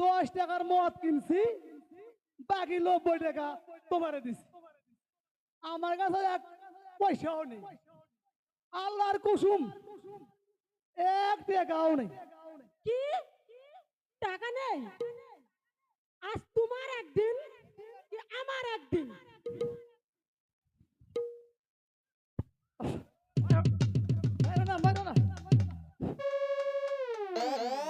দশ টাকার মদ কিনছি। বাকি নব্বই টাকা দিছি। আমার কাছে এক পয়সাও নেই। আল্লাহর কুসুম, এক টাকাও নেই। কি? টাকা নেই? আজ তোমার একদিন আমার একদিন? হ্যালো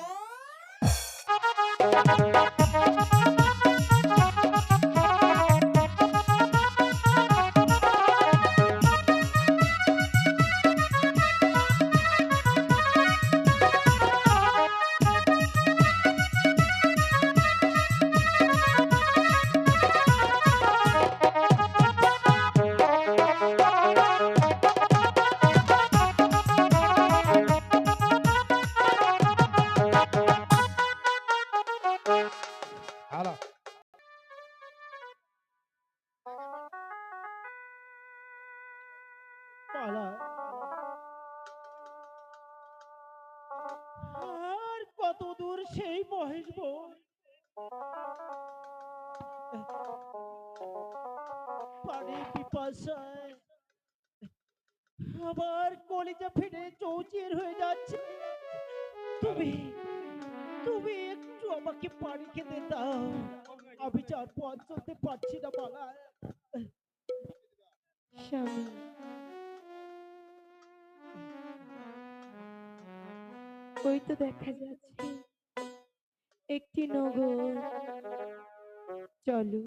আমি পথ চলতে পারছি না বালা স্বামী। ওই তো দেখা যাচ্ছে। একটি নগর। চলো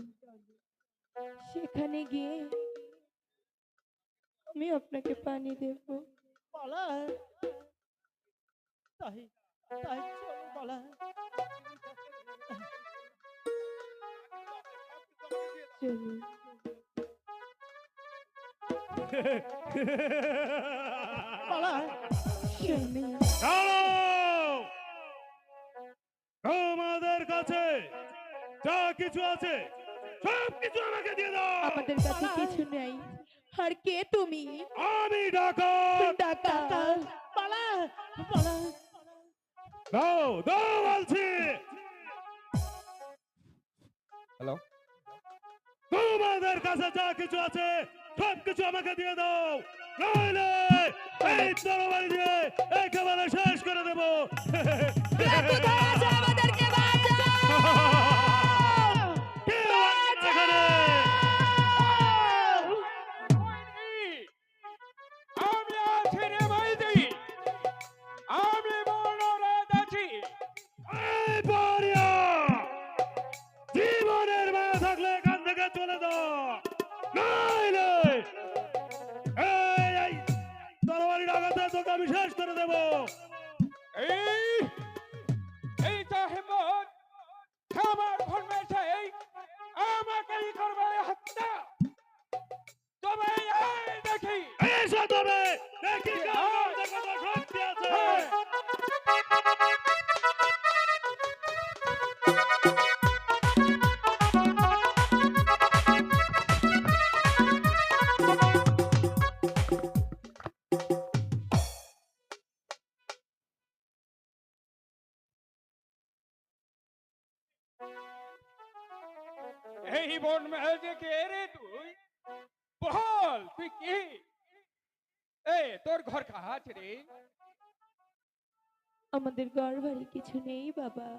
সেখানে গিয়ে আমি আপনাকে পানি দেব। বালা তাই তাই চলো বালা তোমাদের কাছে যা কিছু আছে সব কিছু আমাকে দিয়ে দাও আমাদের কাছে কিছু নেই আর কে তুমি আমি ডাকাত ডাকাত বালা বালা দাও দাও বলছি হ্যালো তোমাদের কাছে যা কিছু আছে, সব কিছু আমাকে দিয়ে দাও। নইলে এই তরবারি দিয়ে একেবারে শেষ করে দেবো। আমাদেরকে কে ঘর কিছু নেই, বাবা।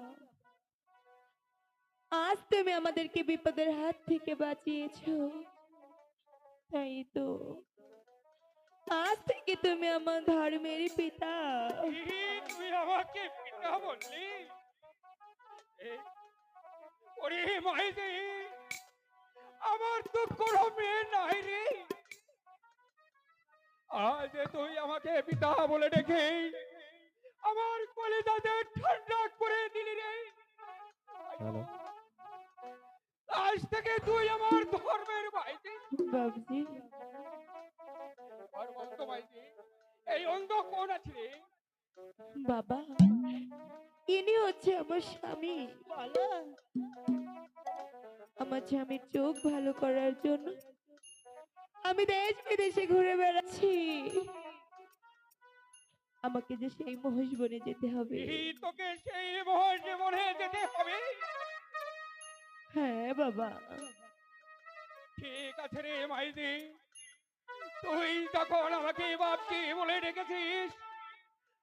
আজ তুমি আমাদেরকে বিপদের হাত থেকে বাঁচিয়েছো। তাই তো। আজ থেকে তুমি আমার ধর্মের পিতা। তুই আমাকে পিতা বললি? ওরে মাইদি আমার তো কোনো মেয়ে নাই রে। আজ তুই আমাকে পিতা বলে ডেকে আমার কলিজাতে ঠান্ডা করে দিলি রে। আজ থেকে তুই আমার ধর্মের বাবজি। আর মাইদি এই অন্ধ কোন আছে রে? বাবা ইনি হচ্ছে আমার স্বামী। আমার স্বামীর চোখ ভালো করার জন্য আমি দেশ বিদেশে ঘুরে বেড়াচ্ছি। আমাকে যে সেই বনে যেতে হবে। তোকে সেই মহল জীবনে যেতে হবে? হ্যাঁ বাবা। ঠিক আছে রে মাইদি। তুই তখন আমাকে বাপকে বলে ডেকেছিস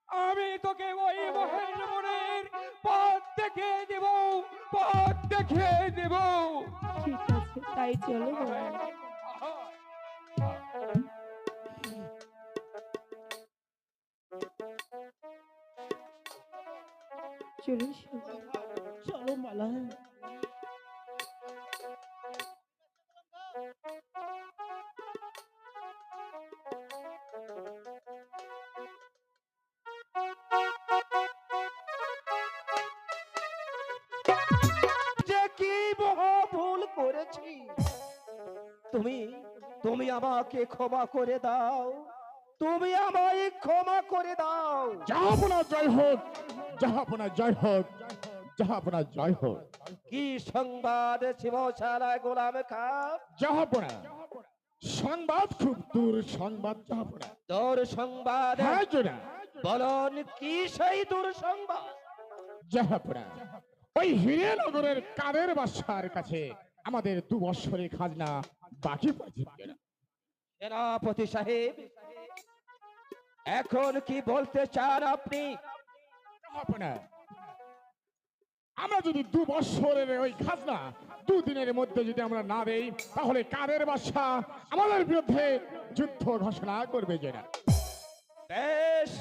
আমি তোকে ওই মহেশ বনের পথ দেখিয়ে দেব পথ দেখিয়ে দেব। ঠিক আছে তাই চলো স্বামী চলো মালা। করেছি, তুমি তুমি আমাকে ক্ষমা করে দাও। তুমি আমায় ক্ষমা করে দাও। জাহাপনা জয় হোক। জাহাপনা জয় হোক জাহাপনা জয় হোক। কি সংবাদ শিবশালায় গোলাম খা জাহাপনা সংবাদ খুব দূর সংবাদ জাহাপনা তোর সংবাদ। হ্যাঁ বলন কি সেই দূর সংবাদ? জাহাপনা ওই হিরেনগরের কাদের বাসার কাছে আমাদের দু বছরের খাজনা বাকি। সেনাপতি সাহেব এখন কি বলতে চান আপনি? আমরা যদি দু বছরের ওই খাজনা দুদিনের মধ্যে যদি আমরা না দেই, তাহলে কাদের বাসা আমাদের বিরুদ্ধে যুদ্ধ ঘোষণা করবে জেনা বেশ।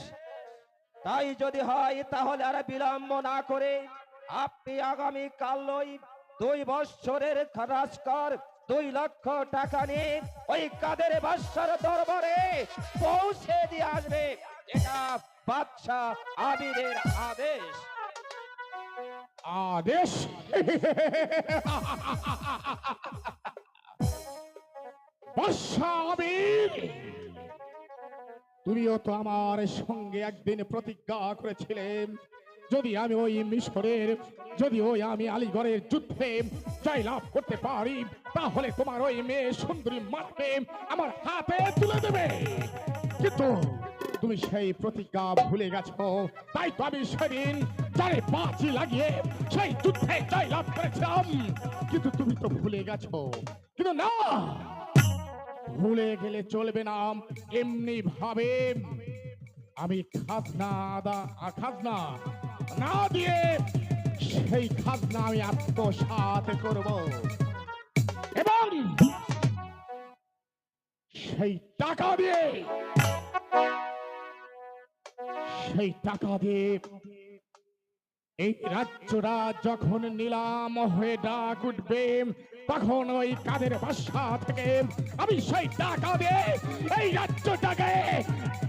তাই যদি হয়, তাহলে আর বিলম্ব না করে আপনি আগামী কালই দুই বৎসরের রাজকর দুই লক্ষ টাকা নিয়ে ওই কাদের বাদশার দরবারে পৌঁছে দিয়ে আসবে? এটা বাদশাহ আবিরের আদেশ। আদেশ? তুমিও তো আমার সঙ্গে একদিন প্রতিজ্ঞা করেছিলে। যদি আমি ওই মিশরের, যদি ওই আমি আলিগড়ের যুদ্ধে জয়লাভ করতে পারি, তাহলে তোমার ওই মেয়ে সুন্দরী মাকে আমার হাতে তুলে দেবে। কিন্তু তুমি সেই প্রতিজ্ঞা ভুলে গেছো। তাই তো আমি সেদিন চারে পাঁচই লাগিয়ে সেই যুদ্ধে জয়লাভ করেছিলাম। কিন্তু তুমি তো ভুলে গেছো। কিন্তু না, ভুলে গেলে চলবে না এমনি ভাবে আমি খাজনা আদা খাজনা না দিয়ে সেই খাজনা আমি আত্মসাৎ করব। এবং সেই টাকা দিয়ে সেই টাকা দিয়ে এই রাজ্যটা যখন নিলাম হয়ে ডাক উঠবে তখন ওই কাদের বাসা থেকে আমি সেই টাকা দিয়ে এই রাজ্যটাকে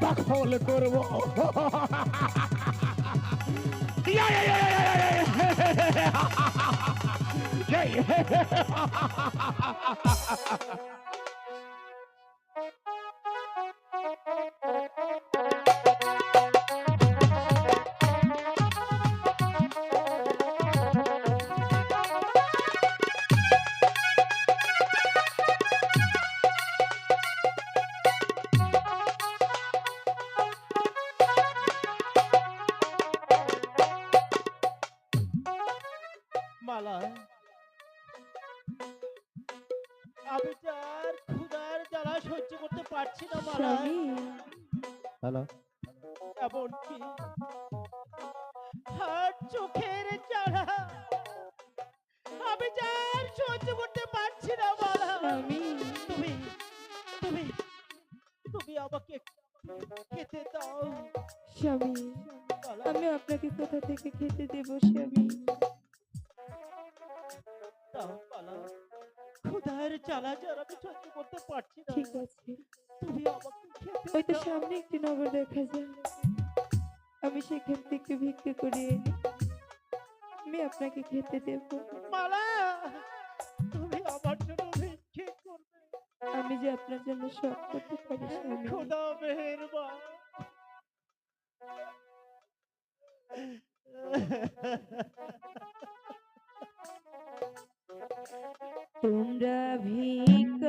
দখল করব ইয়া, আমাকে খেতে দাও। স্বামী আমি আপনাকে কোথা থেকে খেতে দেব স্বামী? দাও ক্ষুধার যার আমি সহ্য করতে পারছি না। ঠিক আছে। তুমি আমাকে খেতে ওই তো সামনে একটি নগর দেখা যায়। আমি সেখান থেকে ভিক্ষে করে এনে আমি আপনাকে খেতে দেব। আমি যে আপনার জন্য সব করতে পারি স্বামী। খোদা মেহেরবান। তোমরা ভিকানা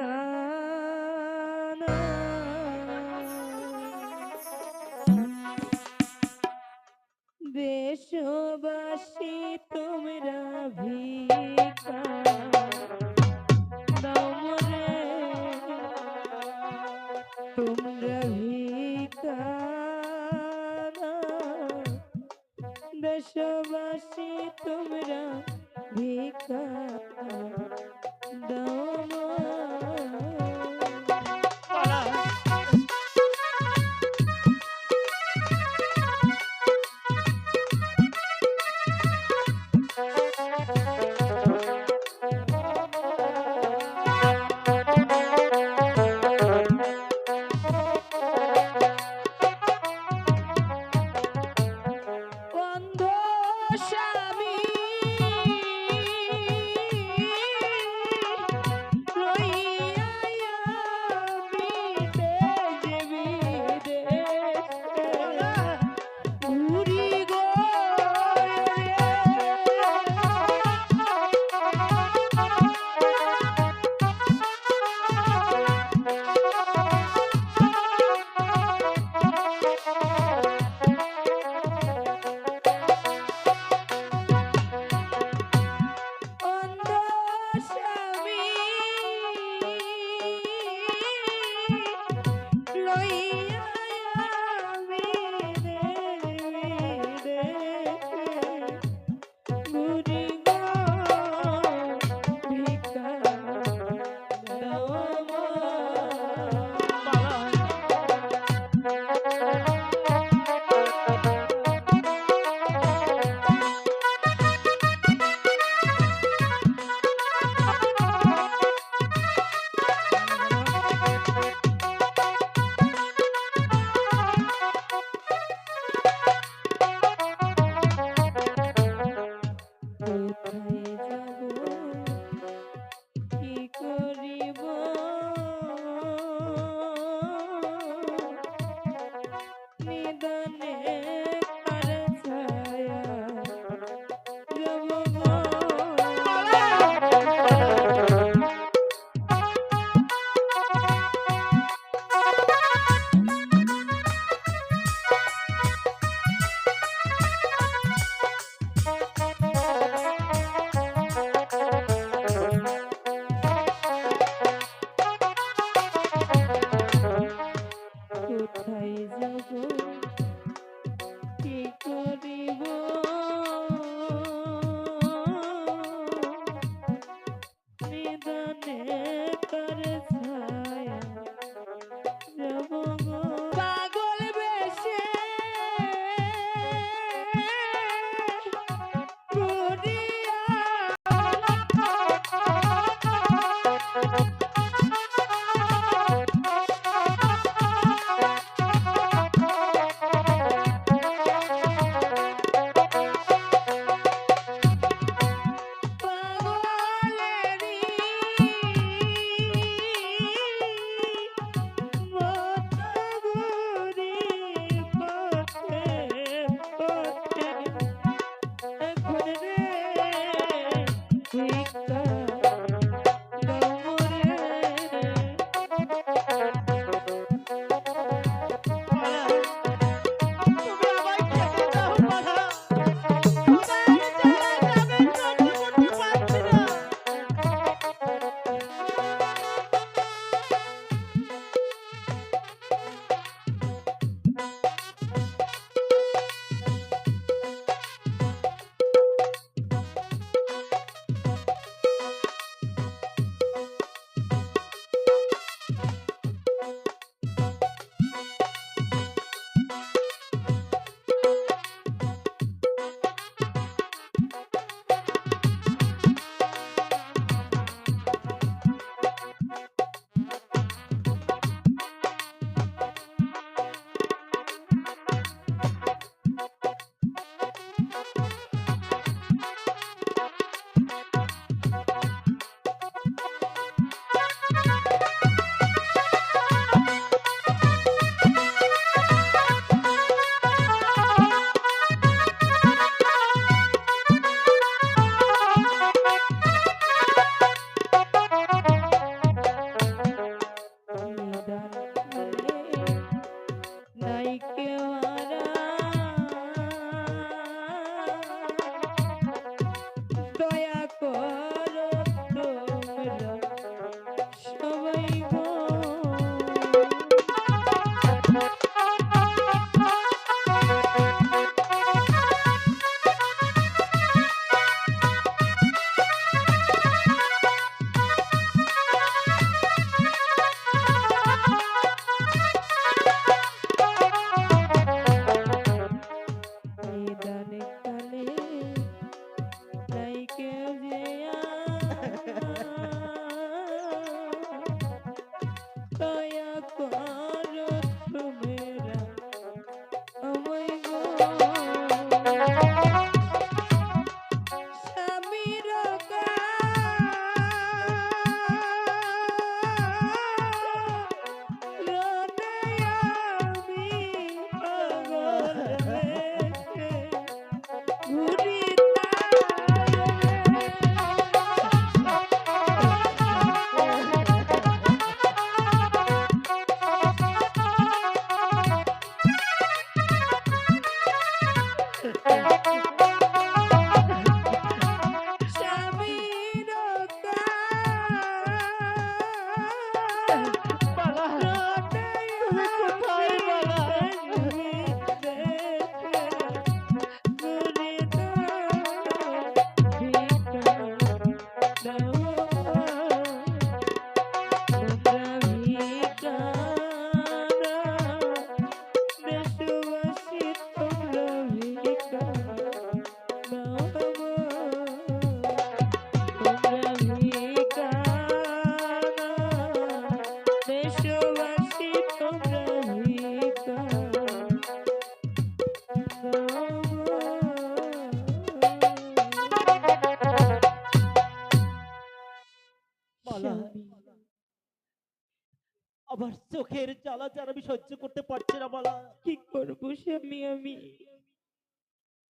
সহ্য করতে পারছি না বলা। কি করব স্বামী আমি?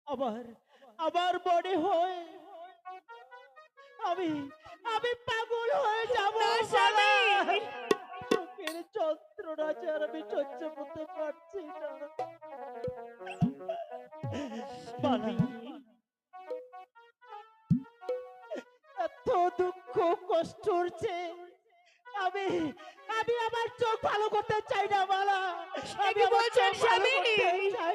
আবার আবার মনে হয় আমি আমি পাগল হয়ে যাব স্বামী। চোখের যন্ত্রণা যার আমি সহ্য করতে পারছি না। বালা, এত দুঃখ কষ্ট হচ্ছে আমি আমি আমার চোখ ভালো করতে চাই না বালা আমি আমার চোখ ভালো করতে চাই না।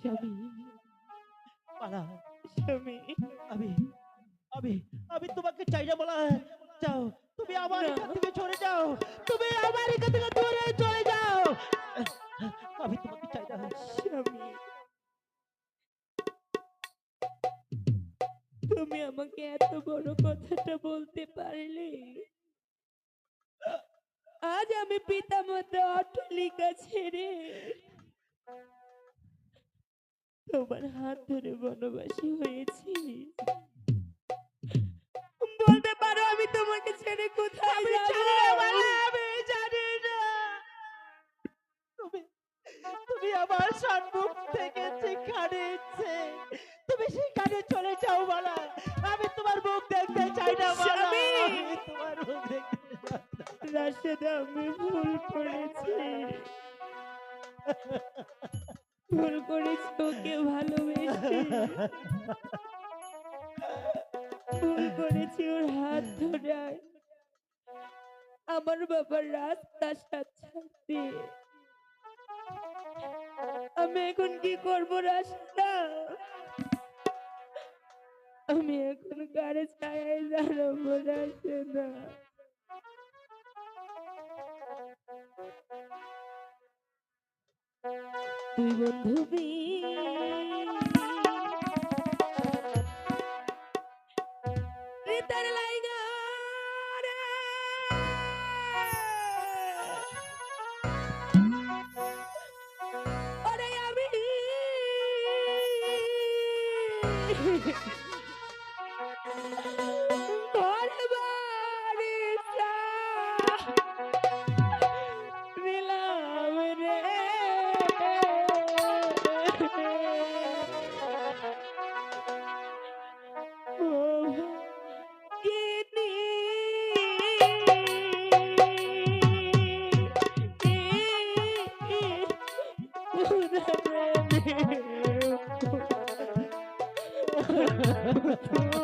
স্বামী বালা স্বামী আমি আমি আমি তোমাকে চাই না বলা যাও তুমি আমার। এখান থেকে চলে যাও। তুমি আমার এখান থেকে দূরে তুমি আমাকে এত বড় কথাটা বলতে পারলে? আজ আমি পিতামাতা অটলিকা ছেড়ে তোমার হাত ধরে বনবাসী হয়েছি। বলতে পারো আমি তোমাকে ছেড়ে কোথায় রাশেদা আমি ভুল করেছি। ভুল করেছি, ওকে ভালোবেসে। ভুল করেছি, ওর হাত ধরায়। আমার বাবার রাস্তা সাথে আমি এখন কি করব রাস্তা? আমি এখন কারে ছায় দাঁড়াবো রাশেদা বন্ধু রিতার Oh,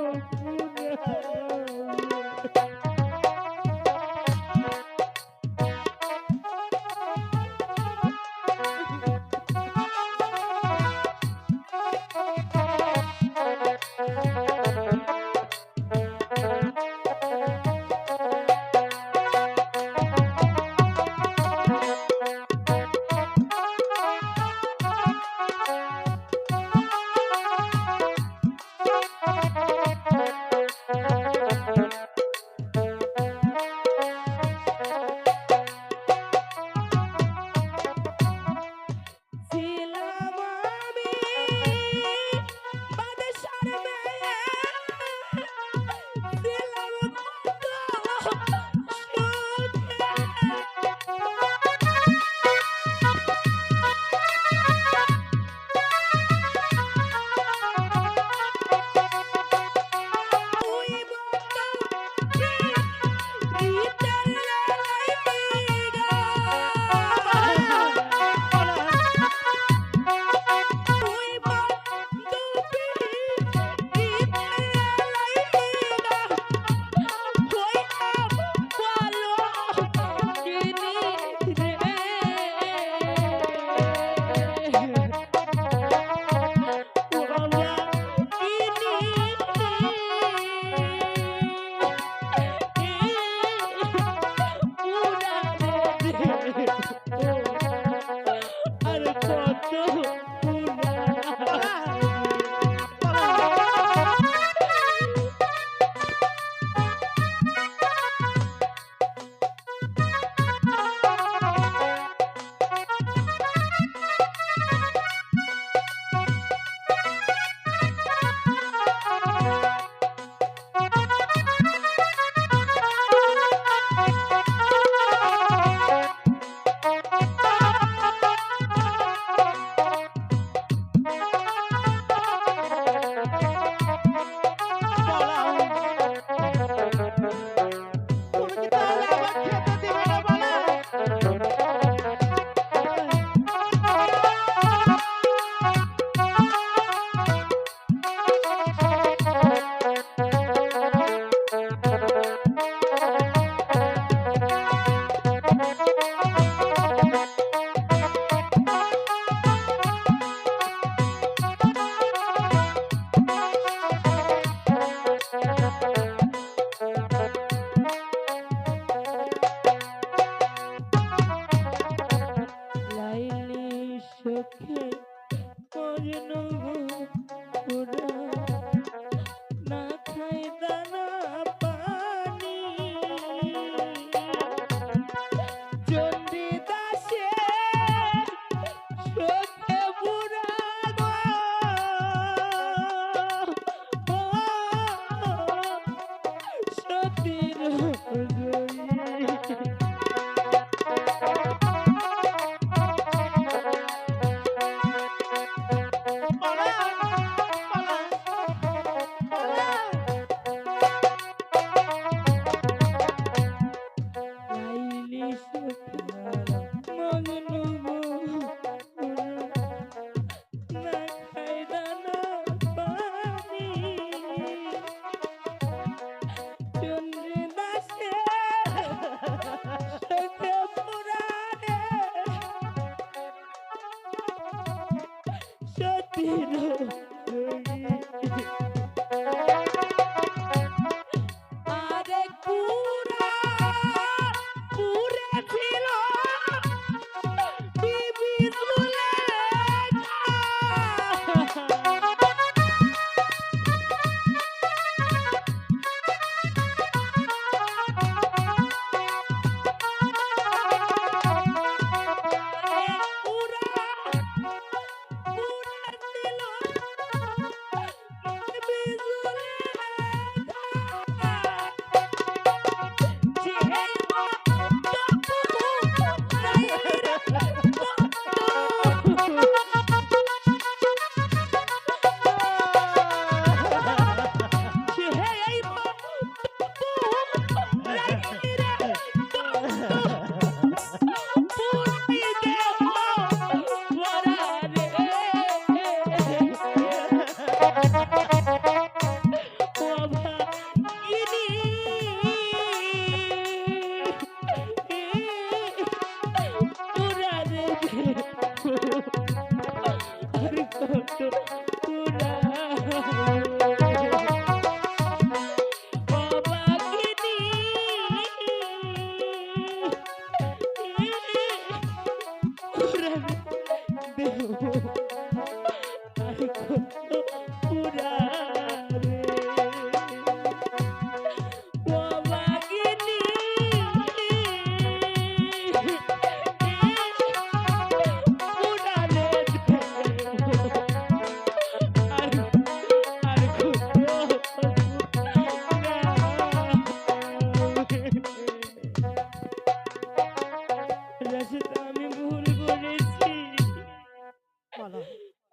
আমি ভুল করেছি।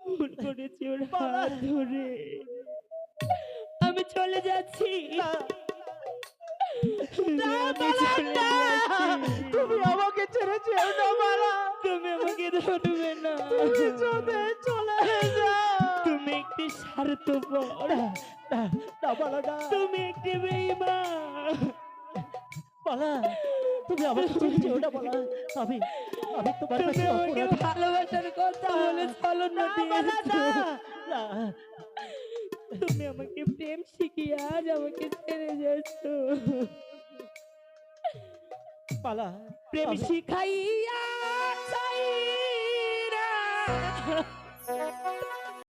ভুল করেছি ওর হাত ধরে। আমি চলে যাচ্ছি। তুমি আমাকে ছেড়ে যেও না মালা তুমি আমাকে ধরবে না। তুমি চলে চলে যাও। তুমি একটি স্বার্থপর। তুমি একটি বেঈমান মালা তুমি আমাকে ছেড়ে যেও না মালা আমি আমি তোমার কাছে অপরাধী। ভালোবাসার কথা বলে ছলনা না, না, তুমি আমাকে প্রেম শিখিয়ে আজ আমাকে ছেড়ে যাচ্ছ। মালা প্রেম শিখাইয়া চাইরা